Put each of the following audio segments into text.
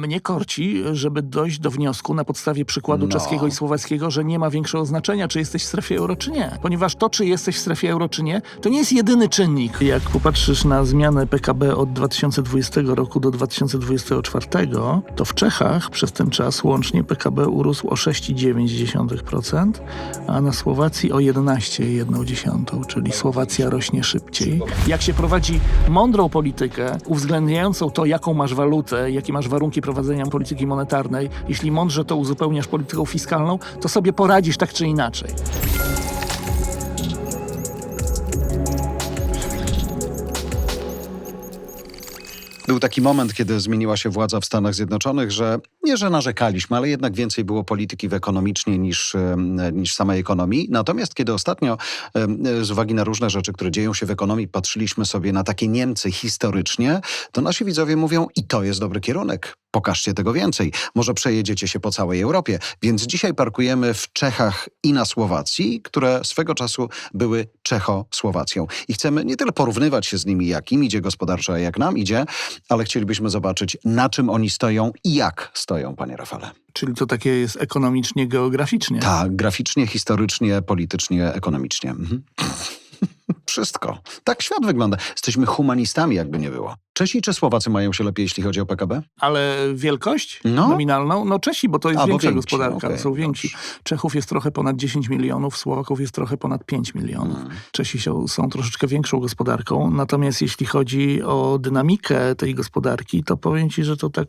mnie korci, żeby dojść do wniosku na podstawie przykładu No. czeskiego i słowackiego, że nie ma większego znaczenia, czy jesteś w strefie euro, czy nie. Ponieważ to, czy jesteś w strefie euro, czy nie, to nie jest jedyny czynnik. Jak popatrzysz na zmianę PKB od 2020 roku do 2024, to w Czechach przez ten czas łącznie PKB urósł o 6,9%, a na Słowacji o 11,1%, czyli Słowacja rośnie szybciej. Jak się prowadzi mądrą politykę, uwzględniającą to, jaką masz walutę, jakie masz warunki prowadzenia polityki monetarnej, jeśli mądrze to uzupełniasz polityką fiskalną, to sobie poradzisz tak czy inaczej. Był taki moment, kiedy zmieniła się władza w Stanach Zjednoczonych, że nie, że narzekaliśmy, ale jednak więcej było polityki w ekonomicznie niż, niż samej ekonomii. Natomiast kiedy ostatnio z uwagi na różne rzeczy, które dzieją się w ekonomii, patrzyliśmy sobie na takie Niemcy historycznie, to nasi widzowie mówią i to jest dobry kierunek. Pokażcie tego więcej. Może przejedziecie się po całej Europie. Więc dzisiaj parkujemy w Czechach i na Słowacji, które swego czasu były Czechosłowacją. I chcemy nie tyle porównywać się z nimi, jak im idzie gospodarczo, jak nam idzie, ale chcielibyśmy zobaczyć, na czym oni stoją i jak stoją, panie Rafale. Czyli to takie jest ekonomicznie, geograficznie. Tak, graficznie, historycznie, politycznie, ekonomicznie. Mhm. Wszystko. Tak świat wygląda. Jesteśmy humanistami, jakby nie było. Czesi czy Słowacy mają się lepiej, jeśli chodzi o PKB? Ale wielkość No. nominalną? No Czesi, bo to jest A, bo większa więksi, gospodarka, okej, są więksi. Czechów jest trochę ponad 10 milionów, Słowaków jest trochę ponad 5 milionów. Hmm. Czesi są, są troszeczkę większą gospodarką, natomiast jeśli chodzi o dynamikę tej gospodarki, to powiem ci, że to tak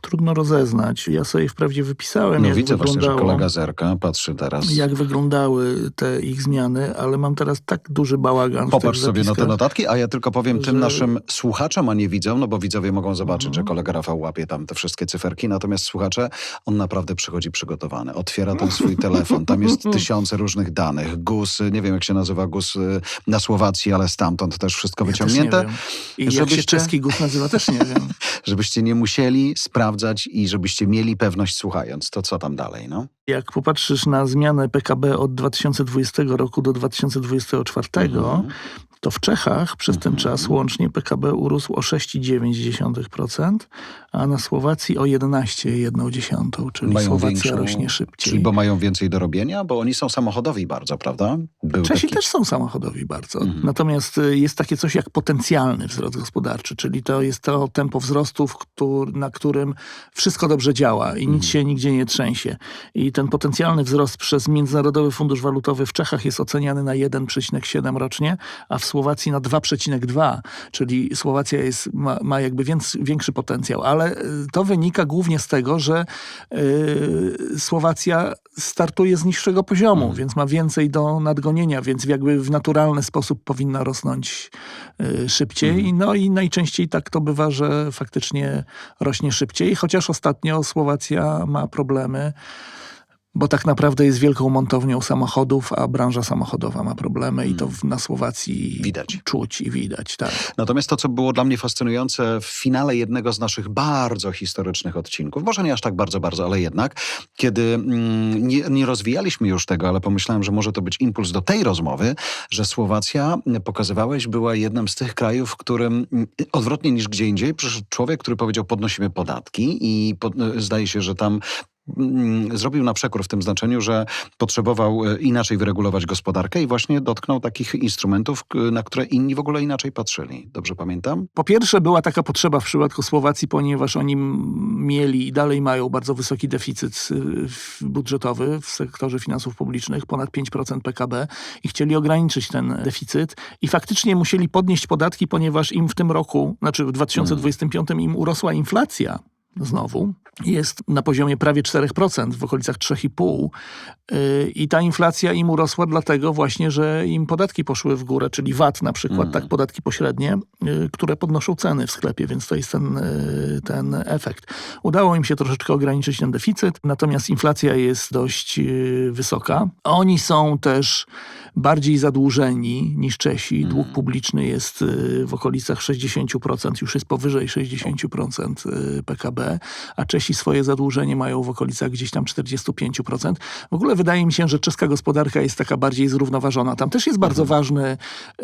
trudno rozeznać. Ja sobie wprawdzie wypisałem, No jak widzę właśnie, że wyglądało... kolega zerka, patrzy teraz. Jak wyglądały te ich zmiany, ale mam teraz tak duży bałagan Popatrz sobie na te notatki, a ja tylko powiem tym że- Mhm. naszym słuchaczom, a nie widzom, no bo widzowie mogą zobaczyć, że kolega Rafał łapie tam te wszystkie cyferki, natomiast słuchacze, on naprawdę przychodzi przygotowany. Otwiera ten swój telefon, tam jest tysiące różnych danych. GUS, nie wiem jak się nazywa GUS y, na Słowacji, ale stamtąd też wszystko Ja też wyciągnięte. wiem. I jak się żebyście- czeski gust nazywa, też nie wiem. Żebyście nie musieli sprawdzać i żebyście mieli pewność słuchając. To co tam dalej, no? Jak popatrzysz na zmianę PKB od 2020 roku do 2024, Mhm. to w Czechach przez ten czas łącznie PKB urósł o 6,9%, a na Słowacji o 11,1%, czyli Mają Słowacja większą- rośnie szybciej. Czyli bo mają więcej do robienia, bo oni są samochodowi bardzo, prawda? Był Czesi taki- też są samochodowi bardzo. Mhm. Natomiast y, jest takie coś jak potencjalny wzrost gospodarczy, czyli to jest to tempo wzrostu, w któr, na którym wszystko dobrze działa i Mhm. nic się nigdzie nie trzęsie. I ten potencjalny wzrost przez Międzynarodowy Fundusz Walutowy w Czechach jest oceniany na 1,7 rocznie, a w Słowacji na 2,2, czyli Słowacja jest, ma, ma jakby więc, większy potencjał. Ale y, to wynika głównie z tego, że y, Słowacja startuje z niższego poziomu, Mhm. więc ma więcej do nadgonienia, więc jakby w naturalny sposób powinna rosnąć y, szybciej. Mhm. No i najczęściej tak to bywa, że faktycznie rośnie szybciej, chociaż ostatnio Słowacja ma problemy. Bo tak naprawdę jest wielką montownią samochodów, a branża samochodowa ma problemy i to w, na Słowacji Widać. czuć i widać. Tak. Natomiast to, co było dla mnie fascynujące w finale jednego z naszych bardzo historycznych odcinków, może nie aż tak bardzo, bardzo, ale jednak, kiedy mm, nie, nie rozwijaliśmy już tego, ale pomyślałem, że może to być impuls do tej rozmowy, że Słowacja, mm, pokazywałeś, była jednym z tych krajów, w którym mm, odwrotnie niż gdzie indziej przyszedł człowiek, który powiedział podnosimy podatki i pod, zdaje się, że tam zrobił na przekór w tym znaczeniu, że potrzebował e, inaczej wyregulować gospodarkę i właśnie dotknął takich instrumentów, na które inni w ogóle inaczej patrzyli. Dobrze pamiętam? Po pierwsze, była taka potrzeba w przypadku Słowacji, ponieważ oni mieli i dalej mają bardzo wysoki deficyt w- budżetowy w sektorze finansów publicznych, ponad 5% PKB i chcieli ograniczyć ten deficyt i faktycznie musieli podnieść podatki, ponieważ im w tym roku, znaczy w 2025 im urosła inflacja. Znowu jest na poziomie prawie 4%, w okolicach 3,5%. Yy, I ta inflacja im urosła dlatego właśnie, że im podatki poszły w górę, czyli VAT na przykład, Mm. tak, podatki pośrednie, yy, które podnoszą ceny w sklepie, więc to jest ten, yy, ten efekt. Udało im się troszeczkę ograniczyć ten deficyt, natomiast inflacja jest dość wysoka. Oni są też bardziej zadłużeni niż Czesi. Dług Mm. publiczny jest w okolicach 60%, już jest powyżej 60% yy, PKB, a Czesi swoje zadłużenie mają w okolicach gdzieś tam 45%. W ogóle wydaje mi się, że czeska gospodarka jest taka bardziej zrównoważona. Tam też jest bardzo ważny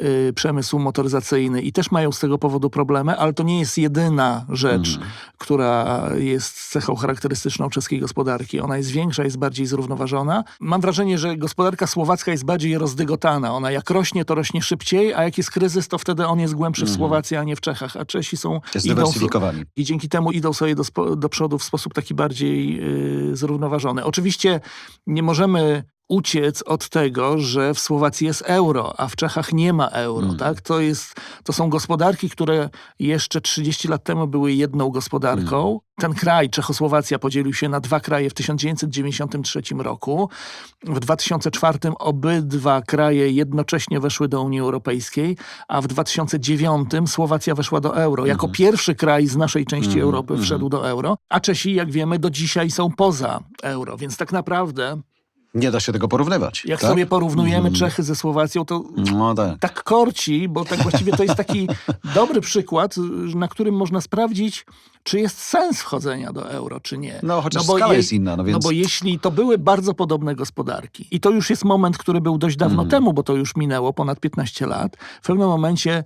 y, przemysł motoryzacyjny i też mają z tego powodu problemy, ale to nie jest jedyna rzecz, która jest cechą charakterystyczną czeskiej gospodarki. Ona jest większa, jest bardziej zrównoważona. Mam wrażenie, że gospodarka słowacka jest bardziej rozdygotana. Ona jak rośnie, to rośnie szybciej, a jak jest kryzys, to wtedy on jest głębszy w Słowacji, a nie w Czechach. A Czesi są... idą- i dzięki temu idą sobie do, do przodu w sposób taki bardziej yy, zrównoważony. Oczywiście nie możemy uciec od tego, że w Słowacji jest euro, a w Czechach nie ma euro. Tak? To, jest, to są gospodarki, które jeszcze 30 lat temu były jedną gospodarką. Ten kraj, Czechosłowacja, podzielił się na dwa kraje w 1993 roku. W 2004 obydwa kraje jednocześnie weszły do Unii Europejskiej, a w 2009 Słowacja weszła do euro. Jako pierwszy kraj z naszej części Europy wszedł do euro, a Czesi, jak wiemy, do dzisiaj są poza euro. Więc tak naprawdę, Nie da się tego porównywać. jak tak? sobie porównujemy Czechy ze Słowacją, to No tak. tak korci, bo tak właściwie to jest taki dobry przykład, na którym można sprawdzić, czy jest sens wchodzenia do euro, czy nie. No, chociaż bo skala je- jest inna, no więc... No bo jeśli to były bardzo podobne gospodarki i to już jest moment, który był dość dawno Mhm. temu, bo to już minęło ponad 15 lat, w pewnym momencie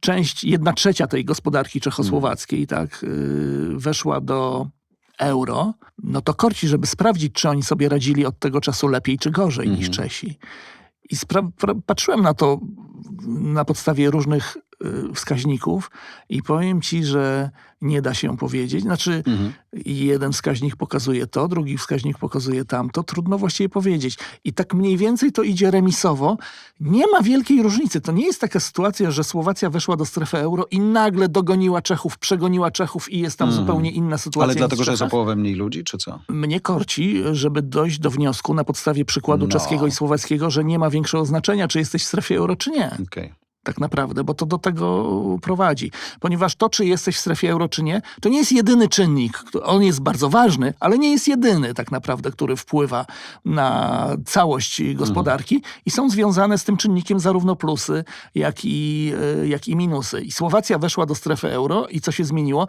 część, jedna trzecia tej gospodarki czechosłowackiej tak, yy, weszła do euro, no to korci, żeby sprawdzić, czy oni sobie radzili od tego czasu lepiej czy gorzej niż Mhm. Czesi. I patrzyłem na to na podstawie różnych y, wskaźników i powiem ci, że nie da się powiedzieć. Znaczy, Mhm. jeden wskaźnik pokazuje to, drugi wskaźnik pokazuje tamto. Trudno właściwie powiedzieć. I tak mniej więcej to idzie remisowo. Nie ma wielkiej różnicy. To nie jest taka sytuacja, że Słowacja weszła do strefy euro i nagle dogoniła Czechów, przegoniła Czechów i jest tam zupełnie inna sytuacja. Ale dlatego, że jest o połowę mniej ludzi, czy co? Mnie korci, żeby dojść do wniosku na podstawie przykładu No. czeskiego i słowackiego, że nie ma większego znaczenia, czy jesteś w strefie euro, czy nie. Okej. Tak naprawdę, bo to do tego prowadzi. Ponieważ to, czy jesteś w strefie euro, czy nie, to nie jest jedyny czynnik. On jest bardzo ważny, ale nie jest jedyny tak naprawdę, który wpływa na całość gospodarki i są związane z tym czynnikiem zarówno plusy, jak i, e, jak i minusy. I Słowacja weszła do strefy euro i co się zmieniło?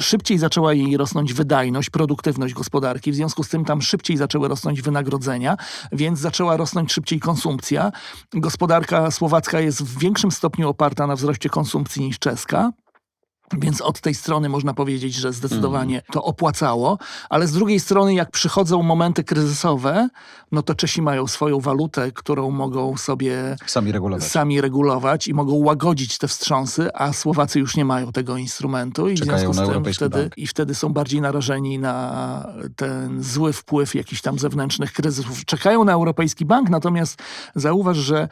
Szybciej zaczęła jej rosnąć wydajność, produktywność gospodarki, w związku z tym tam szybciej zaczęły rosnąć wynagrodzenia, więc zaczęła rosnąć szybciej konsumpcja. Gospodarka słowacka jest w większym stopniu oparta na wzroście konsumpcji niż czeska. Więc od tej strony można powiedzieć, że zdecydowanie to opłacało, ale z drugiej strony, jak przychodzą momenty kryzysowe, no to Czesi mają swoją walutę, którą mogą sobie Sami regulować. sami regulować i mogą łagodzić te wstrząsy, a Słowacy już nie mają tego instrumentu i w Czekają związku z tym wtedy, Bank. i wtedy są bardziej narażeni na ten zły wpływ jakichś tam zewnętrznych kryzysów. Czekają na Europejski Bank, natomiast zauważ, że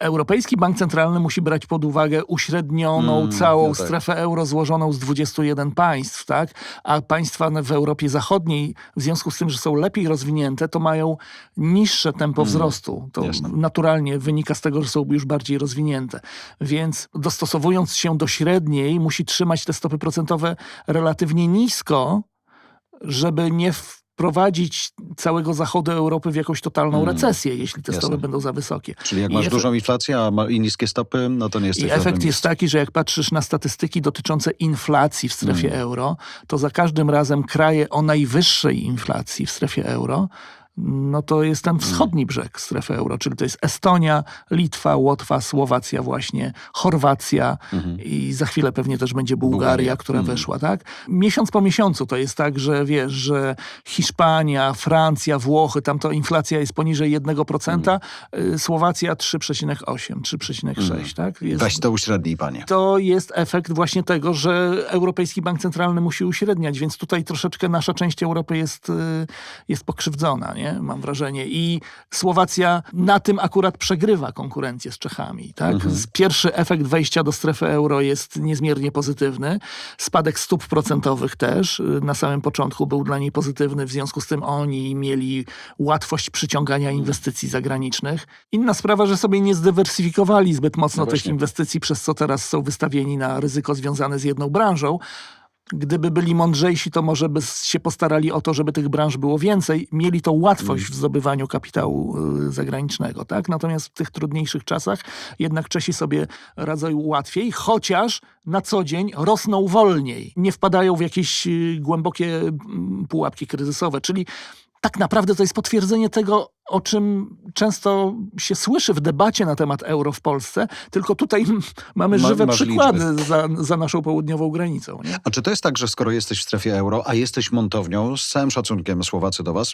Europejski Bank Centralny musi brać pod uwagę uśrednioną Mm, całą no tak. strefę euro złożoną z 21 państw, tak? A państwa w Europie Zachodniej, w związku z tym, że są lepiej rozwinięte, to mają niższe tempo wzrostu. To jasne. naturalnie wynika z tego, że są już bardziej rozwinięte. Więc dostosowując się do średniej, musi trzymać te stopy procentowe relatywnie nisko, żeby nie wprowadzić całego zachodu Europy w jakąś totalną recesję, jeśli te Jasne. stopy będą za wysokie. Czyli jak I masz efekt- dużą inflację a ma- i niskie stopy, no to nie jesteś I efekt jest miejscu. taki, że jak patrzysz na statystyki dotyczące inflacji w strefie Mm. euro, to za każdym razem kraje o najwyższej inflacji w strefie euro, no to jest ten wschodni brzeg strefy euro, czyli to jest Estonia, Litwa, Łotwa, Słowacja właśnie, Chorwacja i za chwilę pewnie też będzie Bułgaria, Bułgaria. która weszła, tak? Miesiąc po miesiącu to jest tak, że wiesz, że Hiszpania, Francja, Włochy, tam to inflacja jest poniżej 1%, y, Słowacja 3,8, 3,6, tak? Jest Weź to uśrednij, panie. to jest efekt właśnie tego, że Europejski Bank Centralny musi uśredniać, więc tutaj troszeczkę nasza część Europy jest, y, jest pokrzywdzona, nie? Mam wrażenie. I Słowacja na tym akurat przegrywa konkurencję z Czechami. Tak? Z- Pierwszy efekt wejścia do strefy euro jest niezmiernie pozytywny. Spadek stóp procentowych też y, na samym początku był dla niej pozytywny, w związku z tym oni mieli łatwość przyciągania inwestycji zagranicznych. Inna sprawa, że sobie nie zdywersyfikowali zbyt mocno No tych inwestycji, przez co teraz są wystawieni na ryzyko związane z jedną branżą. Gdyby byli mądrzejsi, to może by się postarali o to, żeby tych branż było więcej. Mieli tą łatwość w zdobywaniu kapitału y, zagranicznego. Tak? Natomiast w tych trudniejszych czasach jednak Czesi sobie radzają łatwiej, chociaż na co dzień rosną wolniej. Nie wpadają w jakieś y, głębokie mm, pułapki kryzysowe. Czyli tak naprawdę to jest potwierdzenie tego, o czym często się słyszy w debacie na temat euro w Polsce, tylko tutaj mamy Ma- żywe przykłady za, za naszą południową granicą. Nie? A czy to jest tak, że skoro jesteś w strefie euro, a jesteś montownią, z całym szacunkiem Słowacy do was,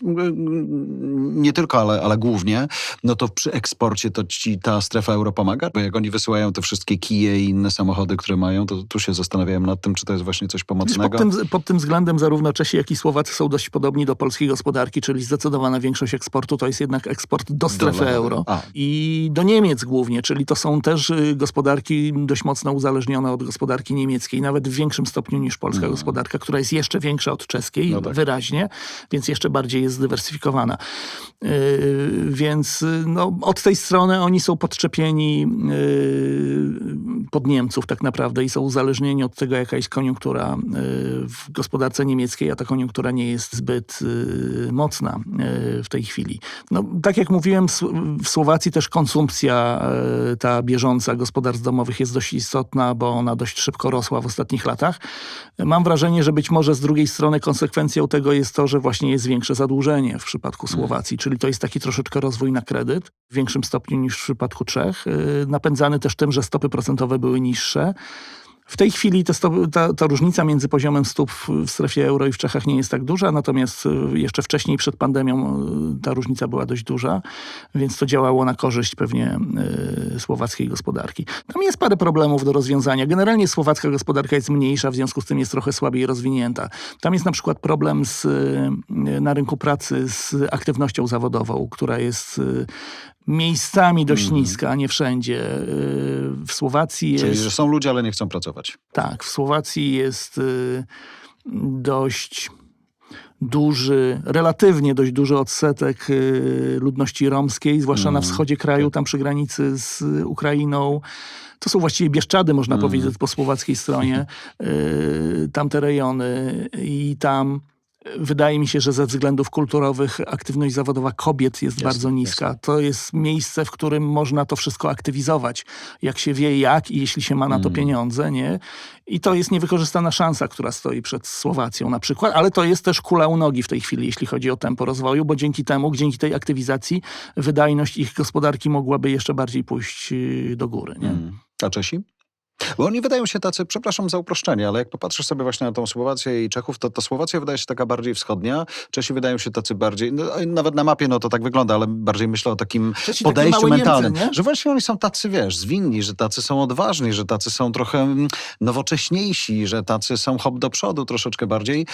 nie tylko, ale, ale głównie, no to przy eksporcie to ci ta strefa euro pomaga? Bo jak oni wysyłają te wszystkie kije i inne samochody, które mają, to tu się zastanawiałem nad tym, czy to jest właśnie coś pomocnego. Pod tym, pod tym względem zarówno Czesi, jak i Słowacy są dość podobni do polskiej gospodarki, czyli zdecydowana większość eksportu to jest jednak eksport do strefy Dolar. euro. A. I do Niemiec głównie, czyli to są też y, gospodarki dość mocno uzależnione od gospodarki niemieckiej, nawet w większym stopniu niż polska gospodarka, która jest jeszcze większa od czeskiej. No tak. wyraźnie, więc jeszcze bardziej jest zdywersyfikowana. Yy, więc y, no, od tej strony oni są podczepieni yy, pod Niemców tak naprawdę i są uzależnieni od tego, jaka jest koniunktura yy, w gospodarce niemieckiej, a ta koniunktura nie jest zbyt yy, mocna w tej chwili. No, tak jak mówiłem, w Słowacji też konsumpcja yy, ta bieżąca gospodarstw domowych jest dość istotna, bo ona dość szybko rosła w ostatnich latach. Mam wrażenie, że być może z drugiej strony konsekwencją tego jest to, że właśnie jest większe zadłużenie w przypadku Słowacji, czyli to jest taki troszeczkę rozwój na kredyt, w większym stopniu niż w przypadku Czech, yy, napędzany też tym, że stopy procentowe były niższe. W tej chwili stopy, ta, ta różnica między poziomem stóp w- strefie euro i w Czechach nie jest tak duża, natomiast y, jeszcze wcześniej, przed pandemią, y, ta różnica była dość duża, więc to działało na korzyść pewnie y, słowackiej gospodarki. Tam jest parę problemów do rozwiązania. Generalnie słowacka gospodarka jest mniejsza, w związku z tym jest trochę słabiej rozwinięta. Tam jest na przykład problem z, na rynku pracy z aktywnością zawodową, która jest miejscami dość niska, nie wszędzie. Y, W Słowacji jest... Czyli, że są ludzie, ale nie chcą pracować. Tak, w Słowacji jest y, dość duży, relatywnie dość duży odsetek y, ludności romskiej, zwłaszcza na Mm, wschodzie kraju, tam przy granicy z Ukrainą. To są właściwie Bieszczady, można Mm. powiedzieć, po słowackiej stronie. Tamte rejony i tam wydaje mi się, że ze względów kulturowych aktywność zawodowa kobiet jest, Jest, bardzo niska. To jest miejsce, w którym można to wszystko aktywizować, jak się wie jak i jeśli się ma na to Mm. pieniądze, nie? I to jest niewykorzystana szansa, która stoi przed Słowacją na przykład, ale to jest też kula u nogi w tej chwili, jeśli chodzi o tempo rozwoju, bo dzięki temu, dzięki tej aktywizacji, wydajność ich gospodarki mogłaby jeszcze bardziej pójść y, do góry, nie? Mm. A Czesi? Bo oni wydają się tacy, przepraszam za uproszczenie, ale jak popatrzysz sobie właśnie na tą Słowację i Czechów, to, to Słowacja wydaje się taka bardziej wschodnia, Czesi wydają się tacy bardziej, no, nawet na mapie no to tak wygląda, ale bardziej myślę o takim Czesi takie podejściu małe Niemcy, mentalnym, nie? że właśnie oni są tacy, wiesz, zwinni, że tacy są odważni, że tacy są trochę mm, nowocześniejsi, że tacy są hop do przodu troszeczkę bardziej,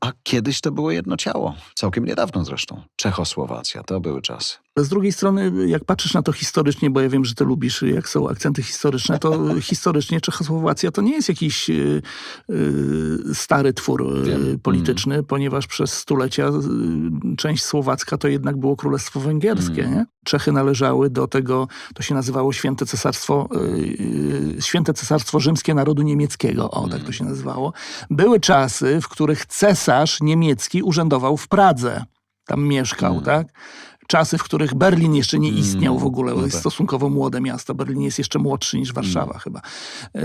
a kiedyś to było jedno ciało, całkiem niedawno zresztą, Czechosłowacja, to były czasy. Z drugiej strony, jak patrzysz na to historycznie, bo ja wiem, że ty lubisz, jak są akcenty historyczne, to historycznie Czechosłowacja to nie jest jakiś y, y, stary twór y, Wiem. polityczny, ponieważ przez stulecia y, część słowacka to jednak było Królestwo Węgierskie. Nie? Czechy należały do tego, to się nazywało Święte Cesarstwo, y, Święte Cesarstwo Rzymskie Narodu Niemieckiego, o tak to się nazywało. Były czasy, w których cesarz niemiecki urzędował w Pradze. Tam mieszkał, tak? Czasy, w których Berlin jeszcze nie istniał w ogóle. no To jest tak. stosunkowo młode miasto. Berlin jest jeszcze młodszy niż Warszawa chyba. Yy,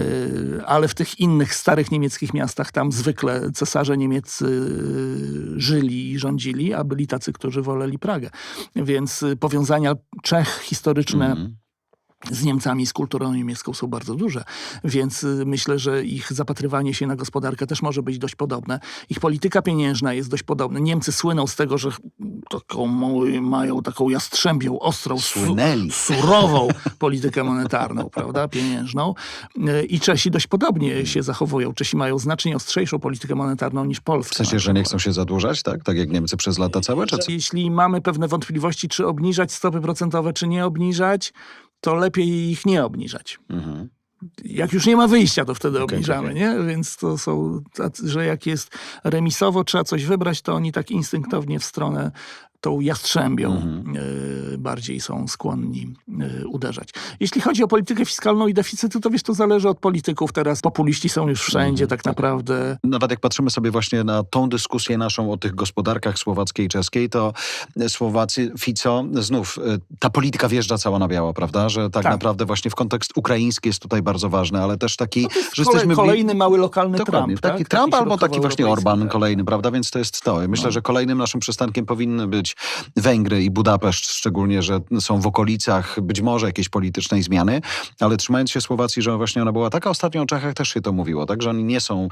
Ale w tych innych starych niemieckich miastach tam zwykle cesarze niemieccy yy, żyli i rządzili, a byli tacy, którzy woleli Pragę. Więc yy, powiązania Czech historyczne Mhm. Z Niemcami, z kulturą niemiecką są bardzo duże, więc y, myślę, że ich zapatrywanie się na gospodarkę też może być dość podobne. Ich polityka pieniężna jest dość podobna. Niemcy słyną z tego, że taką mają taką jastrzębią, ostrą, Słynęli. surową politykę monetarną, prawda, pieniężną. Y, I Czesi dość podobnie się zachowują. Czesi mają znacznie ostrzejszą politykę monetarną niż Polska. W sensie, że nie chcą się zadłużać, tak? Tak jak Niemcy przez lata całe, czy? Jeśli mamy pewne wątpliwości, czy obniżać stopy procentowe, czy nie obniżać, to lepiej ich nie obniżać. Mhm. Jak już nie ma wyjścia, to wtedy Okej, obniżamy, okej. nie? Więc to są że jak jest remisowo, trzeba coś wybrać, to oni tak instynktownie w stronę tą jastrzębią Mhm. e, bardziej są skłonni e, uderzać. Jeśli chodzi o politykę fiskalną i deficyty, to wiesz, to zależy od polityków. Teraz populiści są już wszędzie Mhm, tak tak. naprawdę. Nawet jak patrzymy sobie właśnie na tą dyskusję naszą o tych gospodarkach słowackiej i czeskiej, to Słowacy, Fico, znów ta polityka wjeżdża cała na biało, prawda? Że tak, Tak. naprawdę właśnie w kontekst ukraiński jest tutaj bardzo ważny, ale też taki, że Kole, jesteśmy... kolejny mały lokalny Dokładnie, Trump. taki tak? Trump albo taki właśnie Orban tak. kolejny, prawda? Więc to jest to. Myślę, No. że kolejnym naszym przystankiem powinny być Węgry i Budapeszt, szczególnie, że są w okolicach być może jakiejś politycznej zmiany, ale trzymając się Słowacji, że właśnie ona była taka, ostatnio o Czechach też się to mówiło, tak? Że oni nie są y,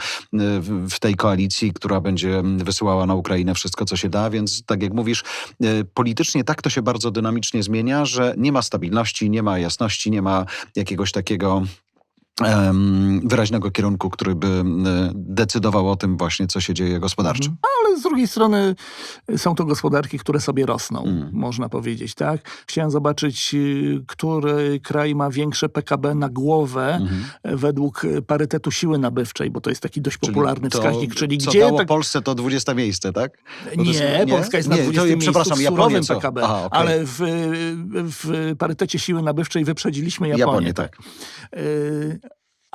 w, tej koalicji, która będzie wysyłała na Ukrainę wszystko, co się da, więc tak jak mówisz, y, politycznie tak to się bardzo dynamicznie zmienia, że nie ma stabilności, nie ma jasności, nie ma jakiegoś takiego wyraźnego kierunku, który by decydował o tym właśnie, co się dzieje gospodarczo. Mhm. Ale z drugiej strony y, są to gospodarki, które sobie rosną, Mm. można powiedzieć, tak? Chciałem zobaczyć, y, który kraj ma większe PKB na głowę e, według e, parytetu siły nabywczej, bo to jest taki dość Czyli popularny to, wskaźnik, czyli co gdzie dało tak... Polsce to 20 miejsce, tak? To Nie, jest- nie? Polska jest na Nie, to 20 miejscu przepraszam, w Japonię surowym co? PKB, Aha, okej. ale w, w parytecie siły nabywczej wyprzedziliśmy Japonię. Japonię, tak. Y,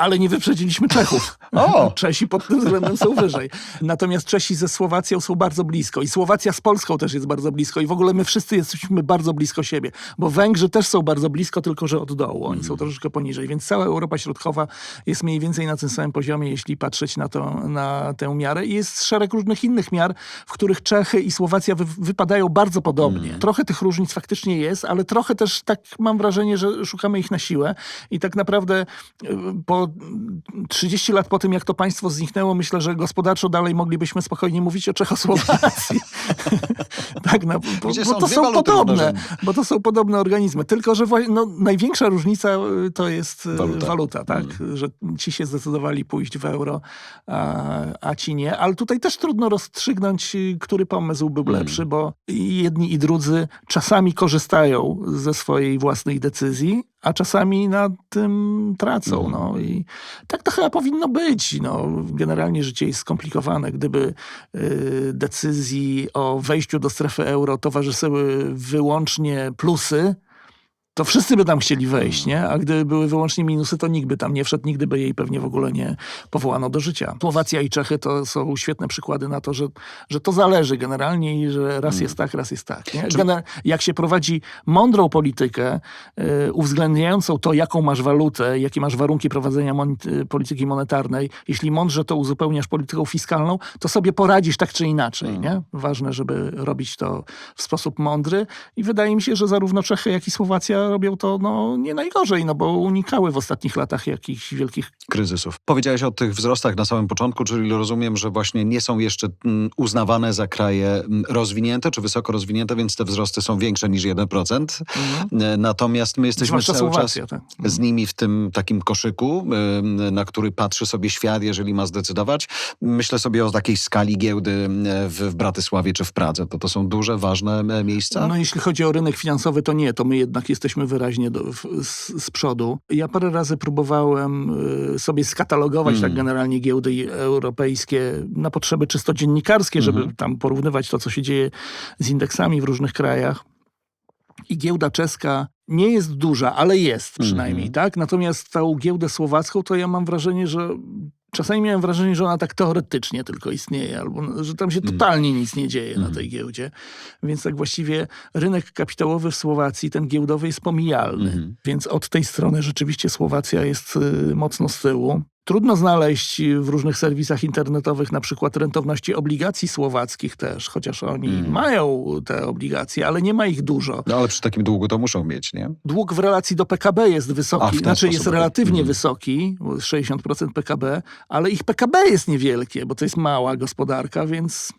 ale nie wyprzedziliśmy Czechów. O! Czesi pod tym względem są wyżej. Natomiast Czesi ze Słowacją są bardzo blisko i Słowacja z Polską też jest bardzo blisko i w ogóle my wszyscy jesteśmy bardzo blisko siebie, bo Węgrzy też są bardzo blisko, tylko że od dołu. Oni Mhm. są troszeczkę poniżej, więc cała Europa Środkowa jest mniej więcej na tym samym poziomie, jeśli patrzeć na, to, na tę miarę. I jest szereg różnych innych miar, w których Czechy i Słowacja wy, wypadają bardzo podobnie. Mhm. Trochę tych różnic faktycznie jest, ale trochę też tak mam wrażenie, że szukamy ich na siłę i tak naprawdę y, po 30 lat po tym, jak to państwo zniknęło, myślę, że gospodarczo dalej moglibyśmy spokojnie mówić o Czechosłowacji. tak, no, bo, bo to są podobne, bo to są podobne organizmy. Tylko, że no, największa różnica y, to jest y, Waluta. waluta, tak? Że ci się zdecydowali pójść w euro, a, a ci nie. Ale tutaj też trudno rozstrzygnąć, y, który pomysł był Mm. lepszy, bo jedni i drudzy czasami korzystają ze swojej własnej decyzji, a czasami na tym tracą. Mhm. No i tak to chyba powinno być. No, generalnie życie jest skomplikowane. Gdyby y, decyzji o wejściu do strefy euro towarzyszyły wyłącznie plusy, to wszyscy by tam chcieli wejść, nie? A gdyby były wyłącznie minusy, to nikt by tam nie wszedł, nigdy by jej pewnie w ogóle nie powołano do życia. Słowacja i Czechy to są świetne przykłady na to, że, że to zależy generalnie i że raz jest tak, raz jest tak. Nie? Gener- jak się prowadzi mądrą politykę, y, uwzględniającą to, jaką masz walutę, jakie masz warunki prowadzenia mon- y, polityki monetarnej, jeśli mądrze to uzupełniasz polityką fiskalną, to sobie poradzisz tak czy inaczej. Nie? Ważne, żeby robić to w sposób mądry i wydaje mi się, że zarówno Czechy, jak i Słowacja robią to no, nie najgorzej, no bo unikały w ostatnich latach jakichś wielkich kryzysów. Powiedziałeś o tych wzrostach na samym początku, czyli rozumiem, że właśnie nie są jeszcze mm, uznawane za kraje mm, rozwinięte czy wysoko rozwinięte, więc te wzrosty są większe niż 1%. E, Natomiast my jesteśmy cały Słowacja, czas tak. z nimi w tym takim koszyku, ym, na który patrzy sobie świat, jeżeli ma zdecydować. Myślę sobie o takiej skali giełdy ym, w, Bratysławie czy w Pradze. To to są duże, ważne e, miejsca? No jeśli chodzi o rynek finansowy, to nie, to my jednak jesteśmy wyraźnie do, w, z, z przodu. Ja parę razy próbowałem y, sobie skatalogować Mm. tak generalnie giełdy europejskie na potrzeby czysto dziennikarskie, żeby Mhm. tam porównywać to, co się dzieje z indeksami w różnych krajach. I giełda czeska nie jest duża, ale jest przynajmniej, Mhm. tak? Natomiast tą giełdę słowacką, to ja mam wrażenie, że czasami miałem wrażenie, że ona tak teoretycznie tylko istnieje, albo że tam się Mhm. totalnie nic nie dzieje na Mhm. tej giełdzie. Więc tak właściwie rynek kapitałowy w Słowacji, ten giełdowy jest pomijalny. Mhm. Więc od tej strony rzeczywiście Słowacja jest y, mocno z tyłu. Trudno znaleźć w różnych serwisach internetowych na przykład rentowności obligacji słowackich też, chociaż oni Mhm. mają te obligacje, ale nie ma ich dużo. No ale przy takim długu to muszą mieć, nie? Dług w relacji do PKB jest A, wysoki, ten znaczy jest sposób, relatywnie Mhm. wysoki, bo jest 60% PKB, ale ich PKB jest niewielkie, bo to jest mała gospodarka, więc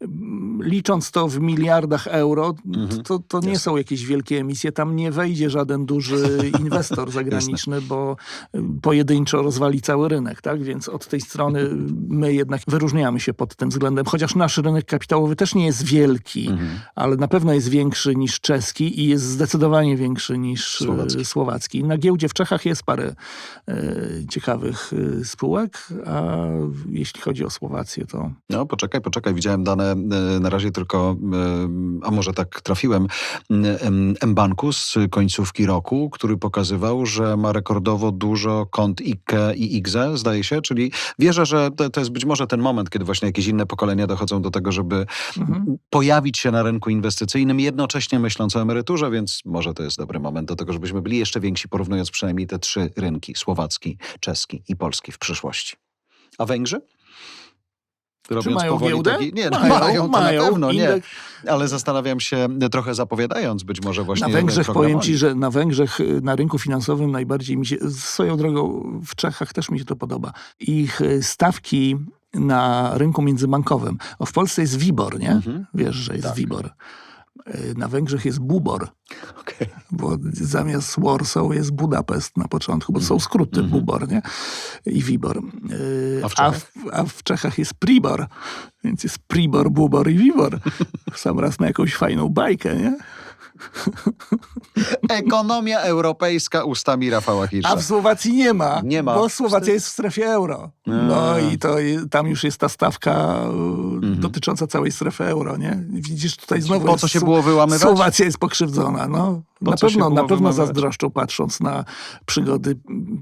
mm, licząc to w miliardach euro, Mhm. to, to nie Jasne. są jakieś wielkie emisje. Tam nie wejdzie żaden duży inwestor zagraniczny, bo y, pojedynczo rozwali cały rynek. Rynek, tak? Więc od tej strony my jednak wyróżniamy się pod tym względem, chociaż nasz rynek kapitałowy też nie jest wielki, ale na pewno jest większy niż czeski i jest zdecydowanie większy niż e, Słowacki. słowacki. Na giełdzie w Czechach jest parę e, ciekawych e, spółek, a jeśli chodzi o Słowację, to No, poczekaj, poczekaj. Widziałem dane na razie tylko, a może tak trafiłem, mBanku z końcówki roku, który pokazywał, że ma rekordowo dużo kont IKE i IGZE, zdaje się, czyli wierzę, że to, to jest być może ten moment, kiedy właśnie jakieś inne pokolenia dochodzą do tego, żeby pojawić się na rynku inwestycyjnym, jednocześnie myśląc o emeryturze, więc może to jest dobry moment do tego, żebyśmy byli jeszcze więksi, porównując przynajmniej te trzy rynki, słowacki, czeski i polski w przyszłości. A Węgrzy? Czy mają powoli giełdę? taki- Nie, no, mają, mają, to mają. na pewno, nie. Ale zastanawiam się, trochę zapowiadając być może właśnie... Na Węgrzech powiem ci, że na Węgrzech, y, na rynku finansowym najbardziej mi się, swoją drogą w Czechach też mi się to podoba. Ich y, stawki na rynku międzybankowym. O, w Polsce jest WIBOR, nie? Mhm. Wiesz, że jest Tak. WIBOR. Y, Na Węgrzech jest BUBOR, Okej. bo zamiast Warsaw jest Budapest na początku, bo to są skróty Mhm. BUBOR, nie? I WIBOR. Y, A w a, w, a w Czechach jest PRIBOR, więc jest PRIBOR, BUBOR i WIBOR. Sam raz na jakąś fajną bajkę, nie? Ekonomia europejska ustami Rafała Hirsza. A w Słowacji nie ma. Nie ma. Bo Słowacja jest w strefie euro. No A. i to tam już jest ta stawka e, Mhm. dotycząca całej strefy euro, nie? Widzisz, tutaj znowu Po co się było wyłamywać? Słowacja jest pokrzywdzona, no. Po Na pewno, na pewno zazdroszczą, patrząc na przygody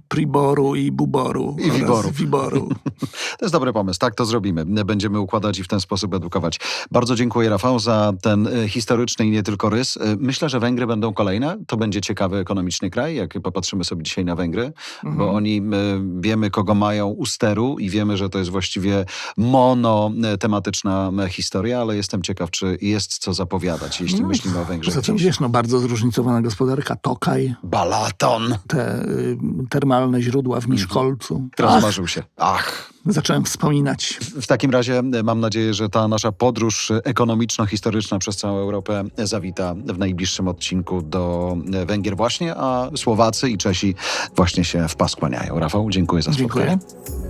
Priboru i Buboru. I Wiboru. Wiboru. To jest dobry pomysł, tak to zrobimy. Będziemy układać i w ten sposób edukować. Bardzo dziękuję Rafał za ten e, historyczny i nie tylko rys. Myślę, że Węgry będą kolejne. To będzie ciekawy ekonomiczny kraj, jak popatrzymy sobie dzisiaj na Węgry, Mhm. bo oni, e, wiemy kogo mają u steru i wiemy, że to jest właściwie monotematyczna e, historia, ale jestem ciekaw, czy jest co zapowiadać, jeśli No, myślimy o Węgrzech dziś. wiesz, no bardzo zróżnicowana gospodarka. Tokaj, Balaton! te y, termalne źródła w Miszkolcu. Ach, Rozmarzył się. Ach! Zacząłem wspominać. W takim razie e, mam nadzieję, że ta nasza podróż ekonomiczno-historyczna przez całą Europę zawita w najbliższym odcinku do e, Węgier właśnie, a Słowacy i Czesi właśnie się w pas kłaniają. Rafał, dziękuję za spotkanie. Dziękuję.